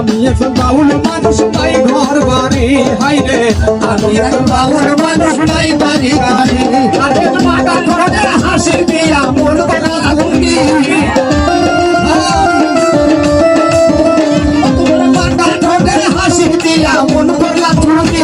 আমি এখন বাউল মানুষ নাই ঘর বাড়ি হাইরে আমি এখন বাউল মানুষ নাই বাড়ি আরে মাথা ধরে হাসি দিয়া বেলা লুঙ্গি। তোমার মাথা ধরে হাসি দিয়া মন করলা লুঙ্গি।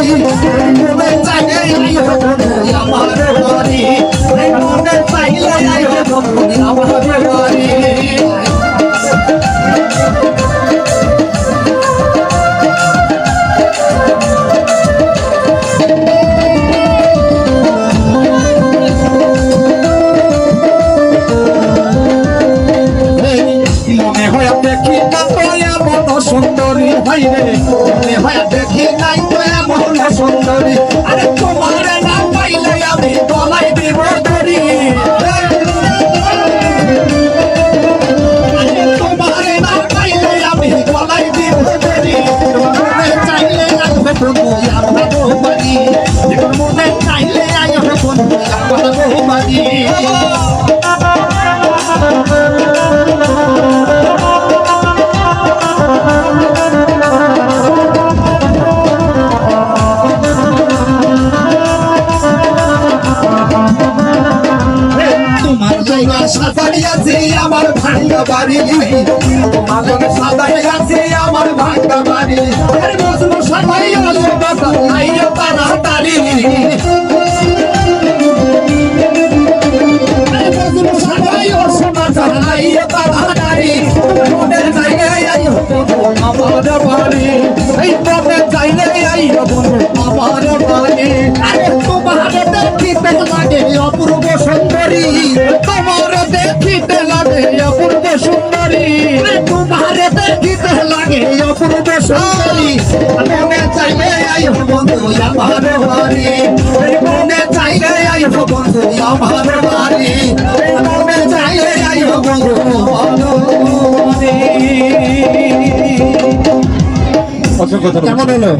সুন্দরী রে মনে হয় দেখি নাই তো এমন সুন্দরী আরে তোমার না পাইলে আমি গলাই দিব। তোমার আছে, আমার ভাঙ্গা বাড়ি। তোমার জায়গা আছে, আমার ভাঙ্গা বাড়ি। মজনু সাজারি আছে বাসা আইয়া তাড়াতাড়ি। মজনু সাজারি আছে বাসা আইয়া তাড়াতাড়ি। মনের জায়গায় বন্ধু আমার বাড়ি। তোমার লাগে অপূর্ব সুন্দরী। মনে চাইলে আইও বন্ধু আমার বাড়ি। মনে চাইলে আইও বন্ধু আমার বাড়ি। মনে চাইলে আইও বন্ধু কেমন হলো?